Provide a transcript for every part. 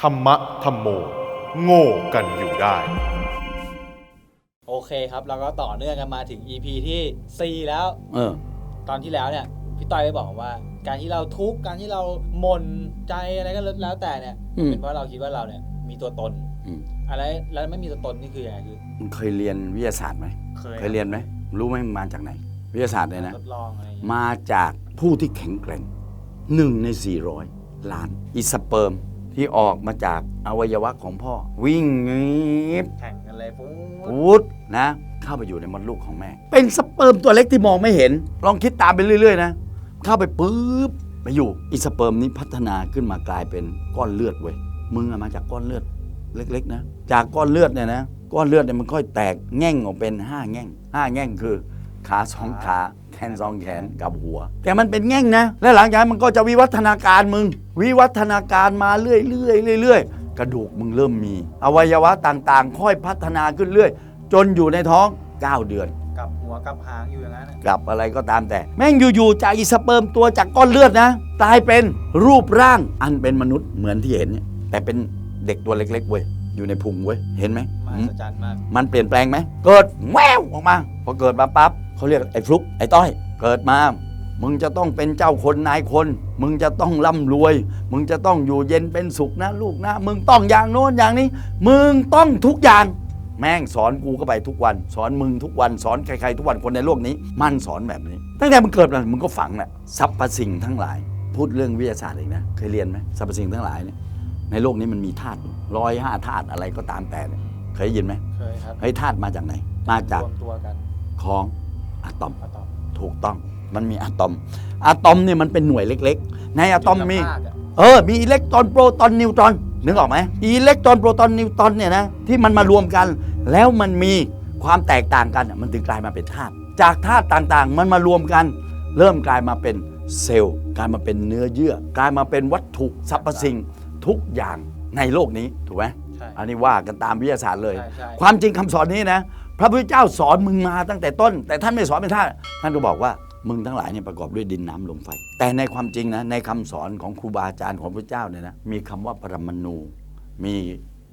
ธรรมะธรรมโม โง่กันอยู่ได้ โอเคครับเราก็ต่อเนื่องกันมาถึง EP ที่ 4 แล้ว เออ ตอนที่แล้วเนี่ยพี่ต้อยได้บอกว่า การที่เราทุกข์การที่เราหม่นใจอะไรก็แล้วแต่เนี่ยอืม เป็นเพราะเราคิดว่าเราเนี่ยมีตัวตนอืมอะไรแล้วไม่มีตัวตนนี่คือยังไงคือมึงเคยเรียนวิทยาศาสตร์ไหม เคยเคยเรียนไหม รู้ไหมมันมาจากไหน วิทยาศาสตร์เลยนะ ทดลองอะไรอย่างเงี้ยมาจากผู้ที่แข็งแกร่งหนึ่งใน 400 ล้าน อีสเปิร์ม ที่ออกมาจากอวัยวะของพ่อ วิ่งงีบแข่งกันเลยปุ๊บพุดนะ เข้าไปอยู่ในมดลูกของแม่ เป็นสเปิร์มตัวเล็กที่มองไม่เห็น ลองคิดตามไปเรื่อยๆนะ เข้าไปปุ๊บไปอยู่อีสเปิร์มนี้พัฒนาขึ้นมากลายเป็นก้อนเลือดเว้ยมึงอะมาจากก้อนเลือดเล็กๆนะ จากก้อนเลือดเนี่ยนะก้อนเลือดเนี่ยมันค่อยแตกแง่งออกเป็นห้าแง่งห้าแง่งคือ ขาสองขา แขนสองแขนกับหัว แต่มันเป็นแง่งนะ และหลังจากนั้นมันก็จะวิวัฒนาการมึง วิวัฒนาการมาเรื่อยๆเรื่อยๆกระดูกมึงเริ่มมี อวัยวะต่างๆ ค่อยพัฒนาขึ้นเรื่อย จนอยู่ในท้อง 9 เดือนกลับหัวกลับหางอยู่อย่างนั้นน่ะกลับอะไรก็ตามแต่ แม่งอยู่ๆจากอีสเปิร์มตัวจากก้อนเลือดนะกลายเป็นรูปร่างอันเป็นมนุษย์เหมือนที่เห็นเนี่ยแต่เป็นเด็กตัวเล็กๆเว้ยอยู่ในพุงเว้ยเห็นไหมมหัศจรรย์มาก มันเปลี่ยนแปลงไหม เกิดแววออกมา พอเกิดมาปั๊บ เขาเรียกไอ้ฟลุกไอ้ต้อย เกิดมา มึงจะต้องเป็นเจ้าคนนายคน มึงจะต้องร่ำรวย มึงจะต้องอยู่เย็นเป็นสุขนะ ลูกนะ มึงต้องอย่างโน้นอย่างนี้ มึงต้องทุกอย่าง แม่งสอนกูก็ไปทุกวัน สอนมึงทุกวันสอนใครๆทุกวันคนในโลกนี้ มันสอนแบบนี้ ตั้งแต่มึงเกิดมามึงก็ฝังแหละสรรพสิ่งทั้งหลาย พูดเรื่องวิทยาศาสตร์เองนะเคยเรียนไหมสรรพสิ่งทั้งหลายเนี่ยในโลกนี้มันมีธาตุร้อยห้าธาตุอะไรก็ตามแต่เนี่ยเคยได้ยินไหมเคยครับเฮ้ยธาตุมาจากไหน มาจากรวมตัวกันของ อะตอมอะตอมถูกต้องมันมีอะตอมอะตอมเนี่ยมันเป็นหน่วยเล็ก ๆ ในอะตอมมีจุลภาคอะเออ มีอิเล็กตรอนโปรตอนนิวตรอนนึกออกไหมอิเล็กตรอนโปรตอนนิวตรอนเนี่ยนะที่มันมารวมกัน แล้วมันมีความแตกต่างกันอะมันถึงกลายมาเป็นธาตุจากธาตุต่างๆ มันมารวมกัน เริ่มกลายมาเป็นเซลล์กลายมาเป็นเนื้อเยื่อกลายมาเป็นวัตถุสรรพสิ่งทุกอย่างในโลกนี้ถูกไหมใช่อันนี้ว่ากันตามวิทยาศาสตร์เลยใช่ใช่ความจริงคำสอนนี้นะ พระพุทธเจ้าสอนมึงมาตั้งแต่ต้น แต่ท่านไม่สอนเป็นท่าตุท่านก็บอกว่ามึงทั้งหลายเนี่ยประกอบด้วยดินน้ำลมไฟ แต่ในความจริงนะในคำสอนของครูบาอาจารย์ของพระเจ้าเนี่ยนะมีคำว่าปรมาณูมี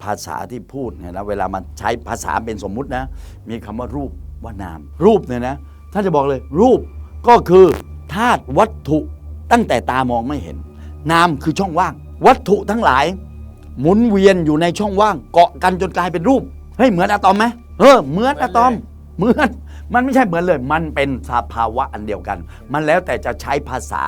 ภาษาที่พูดเนี่ยนะเวลามันใช้ภาษาเป็นสมมุตินะมีคำว่ารูปว่านาม รูปเนี่ยนะท่านจะบอกเลย รูปก็คือธาตุวัตถุตั้งแต่ตามองไม่เห็น นามคือช่องว่าง วัตถุทั้งหลาย หมุนเวียนอยู่ในช่องว่าง เกาะกันจนกลายเป็นรูปเฮ้ยเหมือนอะตอมไหม เออเหมือนอะตอมเหมือนมันไม่ใช่เหมือนเลย มันเป็นสภาวะอันเดียวกัน มันแล้วแต่จะใช้ภาษา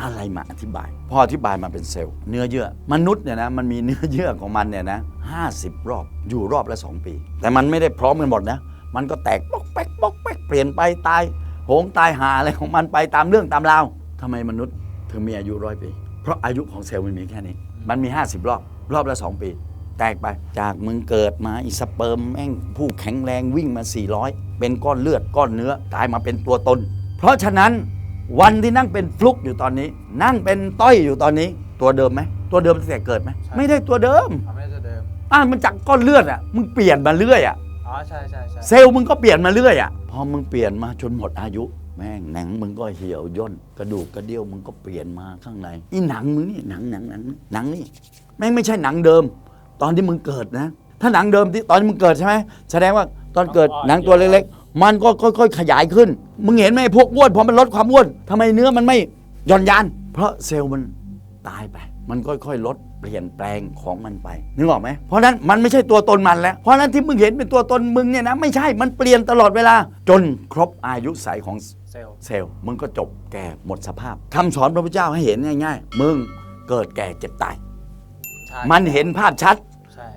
อะไรมาอธิบาย พออธิบายมาเป็นเซลล์ เนื้อเยื่อมนุษย์เนี่ยนะมันมีเนื้อเยื่อของมันเนี่ยนะห้าสิบรอบอยู่รอบละสองปี แต่มันไม่ได้พร้อมกันหมดนะ มันก็แตกปอกแป๊กปอกแป๊กเปลี่ยนไปตายโหงตายหาอะไรของมันไปตามเรื่องตามราวทำไมมนุษย์ถึงมีอายุร้อยปี เพราะอายุของเซลล์มันมีแค่นี้ มันมี 50 รอบ รอบละ 2 ปี แตกไปจากมึงเกิดมาอีสเปิร์มแม่งผู้แข็งแรงวิ่งมา 400 เป็นก้อนเลือดก้อนเนื้อกลายมาเป็นตัวตน เพราะฉะนั้นวันที่นั่งเป็นฟลุกอยู่ตอนนี้ นั่งเป็นต้อยอยู่ตอนนี้ ตัวเดิมไหมตัวเดิมตั้งแต่เกิดไหมไม่ได้ตัวเดิมเอาไม่ได้จะเดิมอะมันจากก้อนเลือดอะมึงเปลี่ยนมาเรื่อยอะอ๋อใช่ใช่ใช่เซลล์มึงก็เปลี่ยนมาเรื่อยอะพอมึงเปลี่ยนมาจนหมดอายุ แม่งหนังมึงก็เหี่ยวย่นกระดูกกระเดี่ยวมึงก็เปลี่ยนมาข้างในอีหนังมึงนี่หนังหนังหนังหนังนี่แม่งไม่ใช่หนังเดิม ตอนที่มึงเกิดนะ ถ้าหนังเดิมที่ตอนมึงเกิดใช่ไหมแสดงว่าตอนเกิดหนังตัวเล็กๆ มันก็ค่อยๆขยายขึ้น มึงเห็นไหมไอ้พวกอ้วนพอมันลดความอ้วนทำไมเนื้อมันไม่หย่อนยาน เพราะเซลล์มันตายไป มันค่อยๆลดเปลี่ยนแปลงของมันไปนึกออกไหมเพราะฉะนั้นมันไม่ใช่ตัวตนมันแล้ว เพราะฉะนั้นที่มึงเห็นเป็นตัวตนมึงเนี่ยนะไม่ใช่มันเปลี่ยนตลอดเวลา จนครบอายุไสยของเซลล์เซลล์มึงก็จบแก่หมดสภาพคำสอนพระพุทธเจ้าให้เห็นง่าย ๆ มึงเกิดแก่เจ็บตายใช่มันเห็นภาพชัดใช่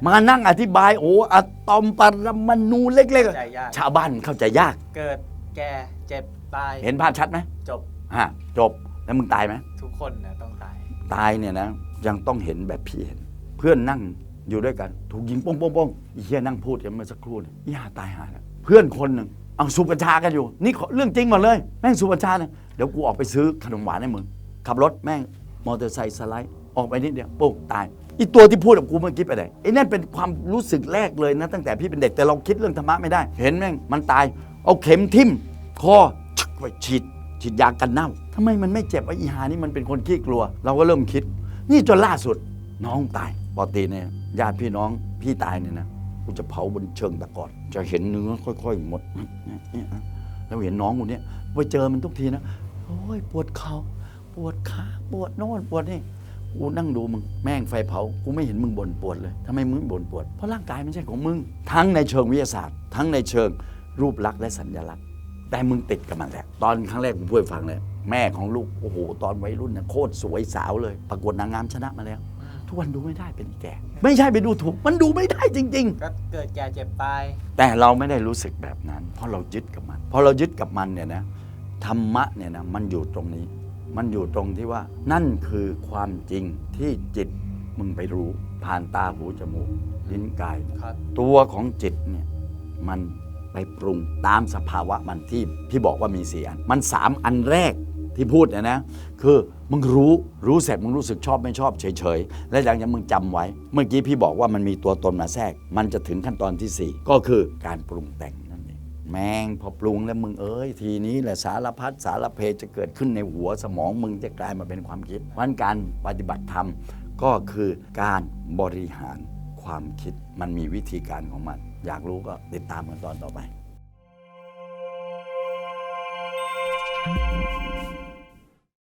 มานั่งอธิบายโอ้อะตอมปรมาณูเล็กเข้าใจยาก ๆ ชาวบ้านเข้าใจยาก เกิดแก่เจ็บตายเห็นภาพชัดไหมจบฮะจบแล้วมึงตายไหมทุกคนนะต้องตาย ตายเนี่ยนะยังต้องเห็นแบบพี่เห็น เพื่อนนั่งอยู่ด้วยกัน ถูกยิงโป้งโป้งโป้งอีเหี้ยนั่งพูดกันเมื่อสักครู่เนี่ยอีห่าตายหาแล้วเพื่อนคนหนึ่งเอาสูบกัญชากันอยู่ นี่ขอเรื่องจริงหมดเลย แม่งสูบกัญชาเนี่ยเดี๋ยวกูออกไปซื้อขนมหวานให้มึงขับรถแม่งมอเตอร์ไซค์สไลด์ออกไปนิดเดียวปุ๊บตาย อีตัวที่พูดกับกูเมื่อกี้ไปไหนไอ้นั่นเป็นความรู้สึกแรกเลยนะ ตั้งแต่พี่เป็นเด็กแต่เราคิดเรื่องธรรมะไม่ได้ เห็นแม่งมันตาย เอาเข็มทิ่มคอชึกไปฉีดฉีดยากันเน่าทำไมมันไม่เจ็บไอ้อีหานี่มันเป็นคนขี้กลัว เราก็เริ่มคิด นี่จนล่าสุดน้องตายปกติเนี่ยญาติพี่น้องพี่ตายเนี่ยนะกูจะเผาบนเชิงตะกอนจะเห็นเนื้อค่อย ๆ หมดเนี่ยนะแล้วเห็นน้องกูเนี่ยไปเจอมันทุกทีนะโอ้ยปวดเข่าปวดขาปวดโน่นปวดนี่ กูนั่งดูมึงแม่งไฟเผา กูไม่เห็นมึงบ่นปวดเลยทำไมมึงไม่บ่นปวด เพราะร่างกายไม่ใช่ของมึง ทั้งในเชิงวิทยาศาสตร์ ทั้งในเชิงรูปลักษณ์และสัญลักษณ์ แต่มึงติดกับมันแล้วตอนครั้งแรกผมพูดให้ฟังเลย แม่ของลูก โอ้โห ตอนวัยรุ่นนะโคตรสวยสาวเลย ประกวดนางงามชนะมาแล้ว ทุกวันดูไม่ได้เป็นอีแก่ ไม่ใช่ไปดูถูก มันดูไม่ได้จริงก็เกิดแก่เจ็บตายๆแต่เราไม่ได้รู้สึกแบบนั้น เพราะเรายึดกับมันพอเรายึดกับมันเนี่ยนะธรรมะเนี่ยนะมันอยู่ตรงนี้ มันอยู่ตรงที่ว่า นั่นคือความจริงที่จิตมึงไปรู้ ผ่านตาหูจมูกลิ้นกาย ครับ ตัวของจิตเนี่ยมันไปปรุงตามสภาวะมันที่พี่บอกว่ามีสี่อัน มันสามอันแรกที่พูดเนี่ยนะ คือมึงรู้รู้เสร็จมึงรู้สึกชอบไม่ชอบเฉยๆ และหลังจากมึงจำไว้ เมื่อกี้พี่บอกว่ามันมีตัวตนมาแทรก มันจะถึงขั้นตอนที่สี่ก็คือการปรุงแต่งนั่นเอง แมงพอปรุงแล้วมึงเอ้ยทีนี้แหละสารพัดสารเพจะเกิดขึ้นในหัวสมองมึงจะกลายมาเป็นความคิดเพราะฉะนั้นการปฏิบัติธรรมก็คือการบริหารความคิดมันมีวิธีการของมัน อยากรู้ก็ติดตามกันตอนต่อไป